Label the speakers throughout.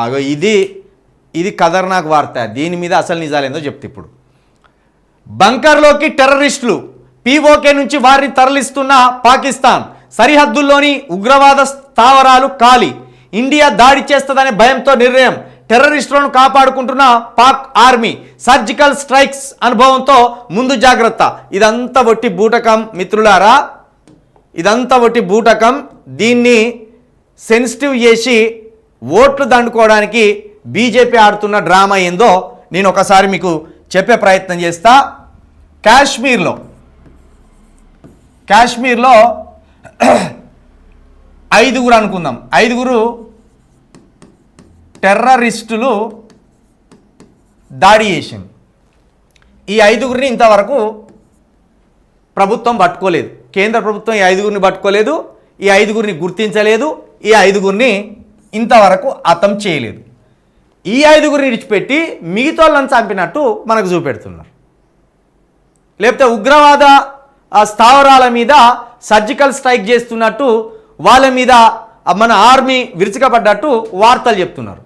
Speaker 1: ఆగో ఇది ఇది ఖతర్నాక్ వార్త. దీని మీద అసలు నిజాలేందో చెప్తే ఇప్పుడు. బంకర్లోకి టెర్రరిస్టులు పీఓకే నుంచి వారిని తరలిస్తున్న పాకిస్తాన్ సరిహద్దుల్లోని ఉగ్రవాద స్థావరాలు ఖాళీ. ఇండియా దాడి చేస్తుందనే భయంతో నిర్ణయం. టెర్రరిస్టులను కాపాడుకుంటున్న పాక్ ఆర్మీ సర్జికల్ స్ట్రైక్స్ అనుభవంతో ముందు జాగ్రత్త. ఇదంతా ఒట్టి బూటకం మిత్రులారా. ఇదంతా ఒట్టి బూటకం. దీన్ని సెన్సిటివ్ చేసి ఓట్లు దండుకోవడానికి బీజేపీ ఆడుతున్న డ్రామా ఏందో నేను ఒకసారి మీకు చెప్పే ప్రయత్నం చేస్తా. కాశ్మీర్లో కాశ్మీర్లో ఐదుగురు అనుకుందాం. ఐదుగురు టెర్రరిస్టులు దాడి చేసింది ఈ ఐదుగురిని ఇంతవరకు ప్రభుత్వం పట్టుకోలేదు. కేంద్ర ప్రభుత్వం ఈ ఐదుగురిని పట్టుకోలేదు. ఈ ఐదుగురిని గుర్తించలేదు. ఈ ఐదుగురిని ఇంతవరకు అతం చేయలేదు. ఈ ఐదుగురిని విడిచిపెట్టి మిగతా వాళ్ళని చంపినట్టు మనకు చూపెడుతున్నారు. లేకపోతే ఉగ్రవాద ఆ, స్థావరాల మీద సర్జికల్ స్ట్రైక్ చేస్తున్నట్టు వాళ్ళ మీద మన ఆర్మీ విరుచుకపడ్డట్టు వార్తలు చెప్తున్నారు.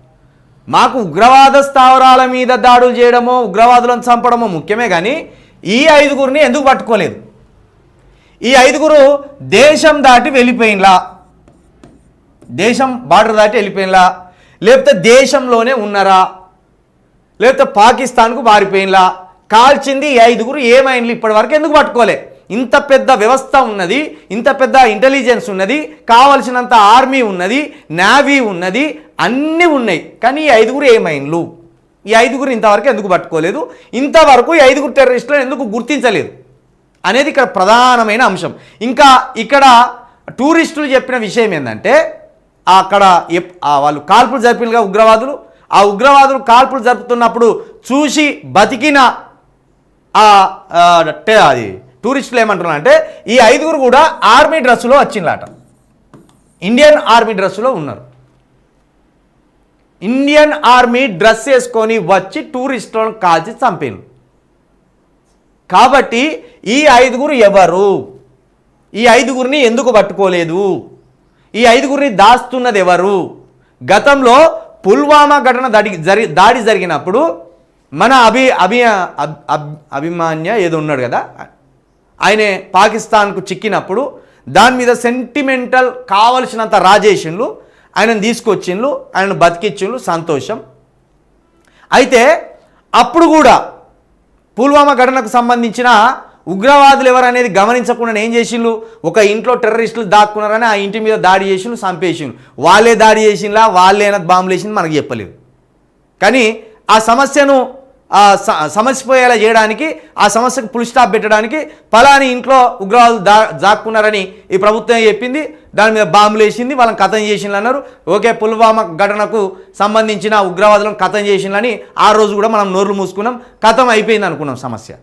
Speaker 1: మాకు ఉగ్రవాద స్థావరాల మీద దాడులు చేయడమో ఉగ్రవాదులను చంపడమో ముఖ్యమే కానీ ఈ ఐదుగురిని ఎందుకు పట్టుకోలేదు? ఈ ఐదుగురు దేశం దాటి వెళ్ళిపోయినలా. దేశం బార్డర్ దాటి వెళ్ళిపోయినలా? లేకపోతే దేశంలోనే ఉన్నారా? లేకపోతే పాకిస్తాన్కు పారిపోయినలా కాల్చింది ఈ ఐదుగురు ఏమైంది ఇప్పటివరకు ఎందుకు పట్టుకోలే? ఇంత పెద్ద వ్యవస్థ ఉన్నది ఇంత పెద్ద ఇంటెలిజెన్స్ ఉన్నది కావలసినంత ఆర్మీ ఉన్నది నేవీ ఉన్నది అన్నీ ఉన్నాయి. కానీ ఈ ఐదుగురు ఏమైన్లు ఈ ఐదుగురు ఇంతవరకు ఎందుకు పట్టుకోలేదు? ఇంతవరకు ఈ ఐదుగురు టెర్రరిస్టులను ఎందుకు గుర్తించలేదు? అనేది ఇక్కడ ప్రధానమైన అంశం. ఇంకా ఇక్కడ టూరిస్టులు చెప్పిన విషయం ఏంటంటే అక్కడ వాళ్ళు కాల్పులు జరిపినగా ఉగ్రవాదులు ఆ ఉగ్రవాదులు కాల్పులు జరుపుతున్నప్పుడు చూసి బతికిన టే- అది టూరిస్టులు ఏమంటున్నారు అంటే ఈ ఐదుగురు కూడా ఆర్మీ డ్రెస్సులో వచ్చిందట ఇండియన్ ఆర్మీ డ్రెస్సులో ఉన్నారు. ఇండియన్ ఆర్మీ డ్రెస్ వేసుకొని వచ్చి టూరిస్టులను కాల్చి చంపారు కాబట్టి ఈ ఐదుగురు ఎవరు? ఈ ఐదుగురిని ఎందుకు పట్టుకోలేదు? ఈ ఐదుగురిని దాస్తున్నది ఎవరు గతంలో పుల్వామా ఘటన దాడి జరి దాడి జరిగినప్పుడు మన అభి అభి అబ్- అబ్- అభిమాన్య ఏదో ఉన్నాడు కదా? ఆయన పాకిస్తాన్కు చిక్కినప్పుడు దాని మీద సెంటిమెంటల్ కావలసినంత రాజేషన్లు ఆయనను తీసుకొచ్చిండ్లు ఆయనను బతికిచ్చిండ్లు సంతోషం. అయితే అప్పుడు కూడా పుల్వామా ఘటనకు సంబంధించిన ఉగ్రవాదులు ఎవరనేది గమనించకుండా ఏం చేసిండ్రు ఒక ఇంట్లో టెర్రరిస్టులు దాక్కున్నారని ఆ ఇంటి మీద దాడి చేసిండ్రు చంపేసిండ్రు వాళ్ళే దాడి చేసిండ్లా వాళ్ళేనా బాంబులు వేసింది మనకు చెప్పలేదు. కానీ ఆ సమస్యను సమసిపోయేలా సమస్య పోయేలా చేయడానికి ఆ సమస్యకు పులి స్టాప్ పెట్టడానికి ఫలాని ఇంట్లో ఉగ్రవాదులు దా దాక్కున్నారని ఈ ప్రభుత్వం చెప్పింది. దాని మీద బాంబులు వేసింది వాళ్ళని కథం చేసిండ్రు అన్నారు. ఓకే పుల్వామా ఘటనకు సంబంధించిన ఉగ్రవాదులను కథం చేసిండ్రని ఆ రోజు కూడా మనం నోర్లు మూసుకున్నాం. కథం అయిపోయింది అనుకున్నాం సమస్య.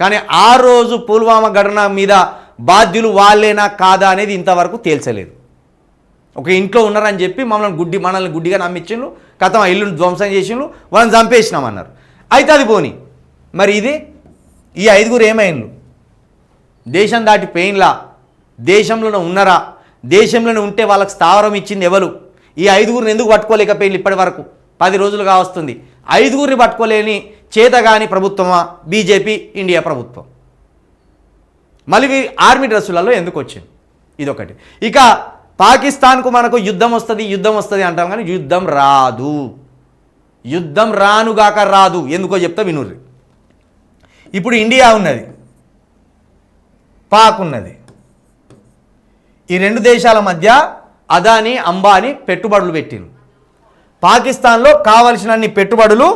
Speaker 1: కానీ ఆ రోజు పుల్వామా ఘటన మీద బాధ్యులు వాళ్ళేనా కాదా అనేది ఇంతవరకు తేల్చలేదు. ఒక ఇంట్లో ఉన్నారని చెప్పి మమ్మల్ని గుడ్డి మనల్ని గుడ్డిగా నమ్మించిండ్రు కథం ఆ ఇల్లుని ధ్వంసం చేసిండ్రు వాళ్ళని చంపేసినామన్నారు. అయితే అది పోని. మరి ఇది? ఈ ఐదుగురు ఏమైండ్రు? దేశం దాటి పెయిన్లా? దేశంలోనే ఉన్నారా? దేశంలోనే ఉంటే వాళ్ళకి స్థావరం ఇచ్చింది ఎవరు? ఈ ఐదుగురిని ఎందుకు పట్టుకోలేకపోయింది ఇప్పటి వరకు? పది రోజులుగా వస్తుంది. ఐదుగురిని పట్టుకోలేని చేతగాని ప్రభుత్వమా? బీజేపీ ఇండియా ప్రభుత్వం. మళ్ళీ ఆర్మీ డ్రెస్సులలో ఎందుకు వచ్చింది? ఇదొకటి. ఇక పాకిస్తాన్కు మనకు యుద్ధం వస్తుంది యుద్ధం వస్తుంది అంటాం కానీ యుద్ధం రాదు. యుద్ధం రానుగాక రాదు. ఎందుకో చెప్తా వినుర్రి. ఇప్పుడు ఇండియా ఉన్నది. పాక్ ఉన్నది. ఈ రెండు దేశాల మధ్య అదాని అంబానీ పెట్టుబడులు పెట్టిండు పాకిస్తాన్లో కావలసినన్ని పెట్టుబడులు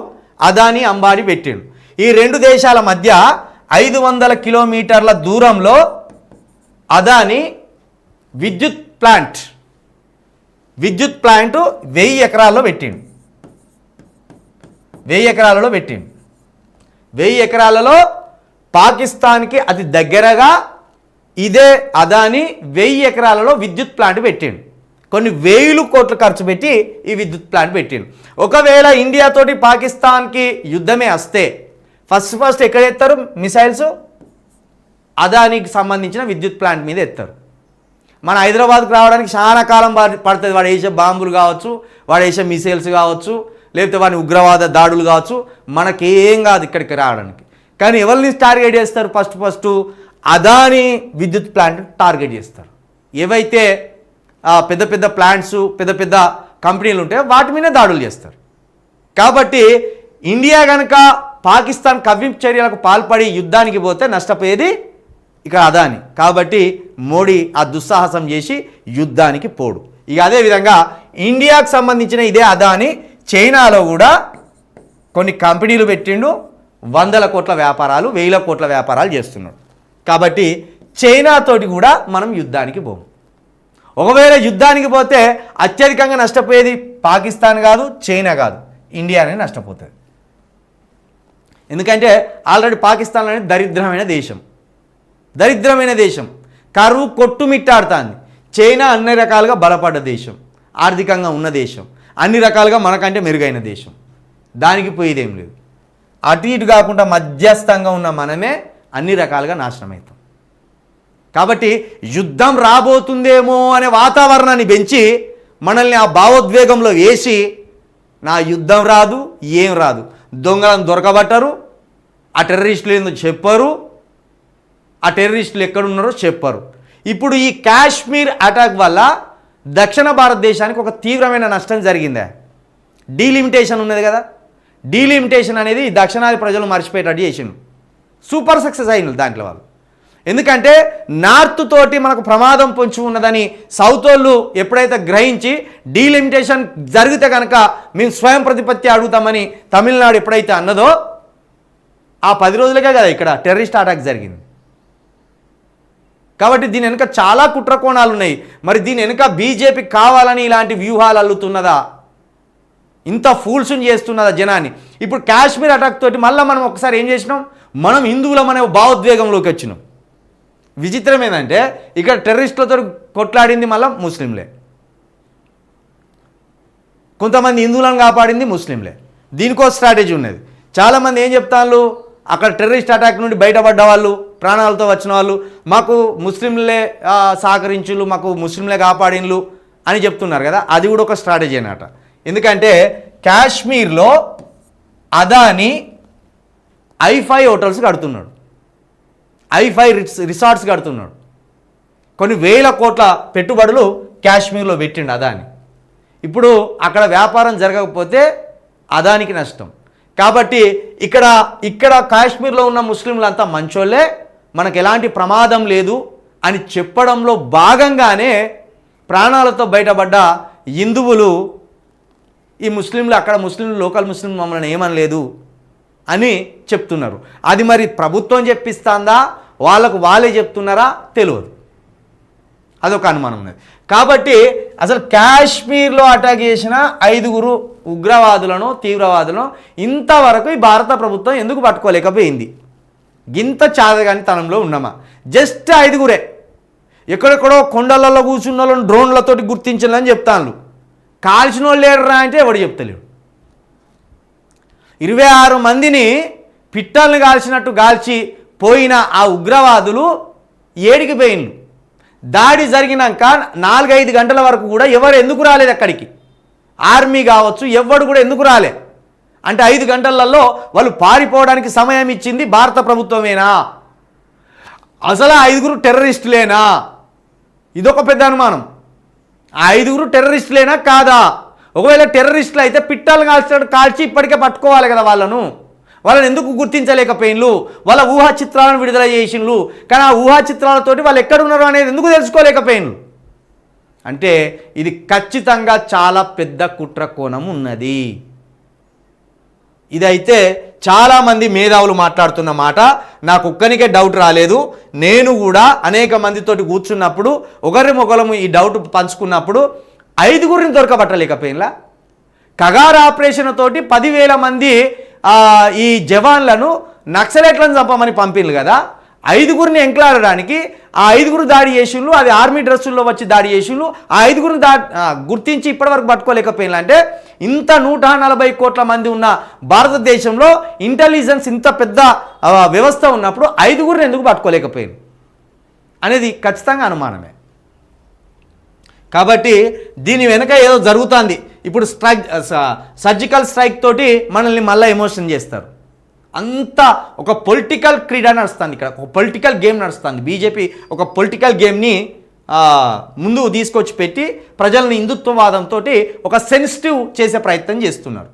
Speaker 1: అదాని అంబానీ పెట్టిండు. ఈ రెండు దేశాల మధ్య ఐదు వందల కిలోమీటర్ల దూరంలో అదాని విద్యుత్ ప్లాంట్ విద్యుత్ ప్లాంట్ వెయ్యి ఎకరాల్లో పెట్టిండు. వెయ్యి ఎకరాలలో పెట్టిండు. వెయ్యి ఎకరాలలో పాకిస్తాన్కి అతి దగ్గరగా ఇదే అదాని వెయ్యి ఎకరాలలో విద్యుత్ ప్లాంట్ పెట్టిండు. కొన్ని వేలు కోట్లు ఖర్చు పెట్టి ఈ విద్యుత్ ప్లాంట్ పెట్టిండు. ఒకవేళ ఇండియాతోటి పాకిస్తాన్కి యుద్ధమే వస్తే ఫస్ట్ ఫస్ట్ ఎక్కడ ఎత్తారు? మిసైల్స్? అదానికి సంబంధించిన విద్యుత్ ప్లాంట్ మీద ఎత్తారు. మన హైదరాబాద్కు రావడానికి చాలా కాలం పడుతుంది. వాడు వేసే బాంబులు కావచ్చు వాడు వేసే మిసైల్స్ కావచ్చు లేకపోతే వాడి ఉగ్రవాద దాడులు కావచ్చు. మనకేం కాదు ఇక్కడికి రావడానికి. కానీ ఎవరిని టార్గెట్ చేస్తారు ఫస్ట్ ఫస్ట్? అదాని విద్యుత్ ప్లాంట్ టార్గెట్ చేస్తారు. ఏవైతే పెద్ద పెద్ద ప్లాంట్స్ పెద్ద పెద్ద కంపెనీలు ఉంటాయి వాటి మీద దాడులు చేస్తారు. కాబట్టి ఇండియా కనుక పాకిస్తాన్ కవ్వింపు చర్యలకు పాల్పడి యుద్ధానికి పోతే నష్టపోయేది ఇక అదాని. కాబట్టి మోడీ ఆ దుస్సాహసం చేసి యుద్ధానికి పోడు. ఇక అదేవిధంగా ఇండియాకు సంబంధించిన ఇదే అదాని చైనాలో కూడా కొన్ని కంపెనీలు పెట్టిండు వందల కోట్ల వ్యాపారాలు వేల కోట్ల వ్యాపారాలు చేస్తున్నాడు. కాబట్టి చైనాతోటి కూడా మనం యుద్ధానికి పోము. ఒకవేళ యుద్ధానికి పోతే అత్యధికంగా నష్టపోయేది పాకిస్తాన్ కాదు చైనా కాదు. ఇండియానే నష్టపోతుంది. ఎందుకంటే ఆల్రెడీ పాకిస్తాన్ అనేది దరిద్రమైన దేశం. దరిద్రమైన దేశం. కరువు కొట్టుమిట్టాడుతుంది. చైనా అన్ని రకాలుగా బలపడ్డ దేశం. ఆర్థికంగా ఉన్న దేశం. అన్ని రకాలుగా మనకంటే మెరుగైన దేశం. దానికి పోయేదేం లేదు. అటు ఇటు కాకుండా మధ్యస్థంగా ఉన్న మనమే అన్ని రకాలుగా నాశనం అవుతాం కాబట్టి యుద్ధం రాబోతుందేమో అనే వాతావరణాన్ని పెంచి మనల్ని ఆ భావోద్వేగంలో వేసి నా యుద్ధం రాదు ఏం రాదు. దొంగలను దొరకబట్టరు ఆ టెర్రరిస్టులు ఏందో చెప్పరు ఆ టెర్రరిస్టులు ఎక్కడున్నారో చెప్పరు. ఇప్పుడు ఈ కాశ్మీర్ అటాక్ వల్ల దక్షిణ భారతదేశానికి ఒక తీవ్రమైన నష్టం జరిగిందా. డీలిమిటేషన్ ఉన్నది కదా. డీలిమిటేషన్ అనేది దక్షిణాది ప్రజలు మర్చిపోయేటట్టు చేసిండు సూపర్ సక్సెస్ అయినారు దాంట్లో వాళ్ళు. ఎందుకంటే నార్త్ తోటి మనకు ప్రమాదం పొంచి ఉన్నదని సౌత్ వాళ్ళు ఎప్పుడైతే గ్రహించి డీలిమిటేషన్ జరిగితే కనుక మేము స్వయం ప్రతిపత్తి అడుగుతామని తమిళనాడు ఎప్పుడైతే అన్నదో ఆ పది రోజులకే కదా ఇక్కడ టెర్రరిస్ట్ అటాక్ జరిగింది. కాబట్టి దీని వెనుక చాలా కుట్రకోణాలు ఉన్నాయి. మరి దీని వెనుక బీజేపీ కావాలని ఇలాంటి వ్యూహాలు అల్లుతున్నదా? ఇంత ఫూల్స్ని చేస్తున్నదా జనాన్ని? ఇప్పుడు కాశ్మీర్ అటాక్ తోటి మళ్ళీ మనం ఒకసారి ఏం చేసినాం? మనం హిందువులం అనే భావోద్వేగంలోకి వచ్చినాం. విచిత్రం ఏంటంటే ఇక్కడ టెర్రరిస్టులతో కొట్లాడింది మళ్ళీ ముస్లింలే. కొంతమంది హిందువులను కాపాడింది ముస్లింలే. దీనికో స్ట్రాటజీ ఉన్నది. చాలామంది ఏం చెప్తాను అక్కడ టెర్రరిస్ట్ అటాక్ నుండి బయటపడ్డ వాళ్ళు ప్రాణాలతో వచ్చిన వాళ్ళు మాకు ముస్లింలే సహకరించులు మాకు ముస్లింలే కాపాడిన్లు అని చెప్తున్నారు కదా అది కూడా ఒక స్ట్రాటజీ అనమాట ఎందుకంటే కాశ్మీర్లో అదాని ఐఫై హోటల్స్ కడుతున్నాడు. ఐఫై రిట్స్ రిసార్ట్స్ కడుతున్నాడు. కొన్ని వేల కోట్ల పెట్టుబడులు కాశ్మీర్లో పెట్టిండు అదాని. ఇప్పుడు అక్కడ వ్యాపారం జరగకపోతే అదానికి నష్టం. కాబట్టి ఇక్కడ ఇక్కడ కాశ్మీర్లో ఉన్న ముస్లింలంతా మంచోళ్ళే మనకు ఎలాంటి ప్రమాదం లేదు అని చెప్పడంలో భాగంగానే ప్రాణాలతో బయటపడ్డ హిందువులు ఈ ముస్లింలు అక్కడ ముస్లింలు లోకల్ ముస్లిం మమ్మల్ని ఏమనలేదు. అని చెప్తున్నారు. అది మరి ప్రభుత్వం చెప్పిస్తాందా? వాళ్ళకు వాళ్ళే చెప్తున్నారా? తెలియదు అదొక అనుమానం ఉన్నది. కాబట్టి అసలు కాశ్మీర్లో అటాక్ చేసిన ఐదుగురు ఉగ్రవాదులను తీవ్రవాదులను ఇంతవరకు ఈ భారత ప్రభుత్వం ఎందుకు పట్టుకోలేకపోయింది? గింత చాదగాని తనంలో ఉన్నామా? జస్ట్ ఐదుగురే. ఎక్కడెక్కడో కొండలలో కూర్చున్న వాళ్ళని డ్రోన్లతోటి గుర్తించాలని చెప్తాను కాల్చిన వాళ్ళు లేడరా అంటే ఎవడు చెప్తలేడు. ఇరవై ఆరు మందిని పిట్టల్ని కాల్చినట్టు కాల్చి పోయిన ఆ ఉగ్రవాదులు ఏడికి పోయిన్లు దాడి జరిగినాక నాలుగైదు గంటల వరకు కూడా ఎవరు ఎందుకు రాలేదు అక్కడికి? ఆర్మీ కావచ్చు ఎవడు కూడా ఎందుకు రాలే? అంటే ఐదు గంటలలో వాళ్ళు పారిపోవడానికి సమయం ఇచ్చింది భారత ప్రభుత్వమేనా? అసలు ఆ ఐదుగురు టెర్రరిస్టులేనా? ఇదొక పెద్ద అనుమానం. ఆ ఐదుగురు టెర్రరిస్టులేనా కాదా? ఒకవేళ టెర్రరిస్టులు అయితే పిట్టాలు కాల్చినట్టు కాల్చి ఇప్పటికే పట్టుకోవాలి కదా వాళ్ళను. వాళ్ళని ఎందుకు గుర్తించలేకపోయిన్లు? వాళ్ళ ఊహా చిత్రాలను విడుదల చేసిండ్లు. కానీ ఆ ఊహా చిత్రాలతోటి వాళ్ళు ఎక్కడున్నారు అనేది ఎందుకు తెలుసుకోలేకపోయిన్లు? అంటే ఇది ఖచ్చితంగా చాలా పెద్ద కుట్ర కోణం ఉన్నది. ఇదైతే చాలామంది మేధావులు మాట్లాడుతున్న మాట. నాకు ఒక్కనికే డౌట్ రాలేదు. నేను కూడా అనేక మందితోటి కూర్చున్నప్పుడు ఒకరి మొగలము ఈ డౌట్ పంచుకున్నప్పుడు ఐదుగురిని దొరకబట్టలేకపోయినలా? కగార్ ఆపరేషన్ తోటి పదివేల మంది ఈ జవాన్లను నక్సలెట్లను చంపమని పంపిండ్రు కదా? ఐదుగురిని ఎంకలాడడానికి ఆ ఐదుగురు దాడి చేసిళ్ళు అది ఆర్మీ డ్రెస్సుల్లో వచ్చి దాడి చేసిండ్రు ఆ ఐదుగురిని దా గుర్తించి ఇప్పటివరకు పట్టుకోలేకపోయినా అంటే ఇంత నూట నలభై కోట్ల మంది ఉన్న భారతదేశంలో ఇంటెలిజెన్స్ ఇంత పెద్ద వ్యవస్థ ఉన్నప్పుడు ఐదుగురిని ఎందుకు పట్టుకోలేకపోయింది అనేది ఖచ్చితంగా అనుమానమే. కాబట్టి దీని వెనక ఏదో జరుగుతుంది. ఇప్పుడు స్ట్రైక్ సర్జికల్ స్ట్రైక్ తోటి మనల్ని మళ్ళీ ఎమోషన్ చేస్తారు. అంత ఒక పొలిటికల్ క్రీడ నడుస్తుంది ఇక్కడ. ఒక పొలిటికల్ గేమ్ నడుస్తుంది. బీజేపీ ఒక పొలిటికల్ గేమ్ని ముందుకు తీసుకొచ్చి పెట్టి ప్రజల్ని హిందుత్వవాదంతో ఒక సెన్సిటివ్ చేసే ప్రయత్నం చేస్తున్నారు.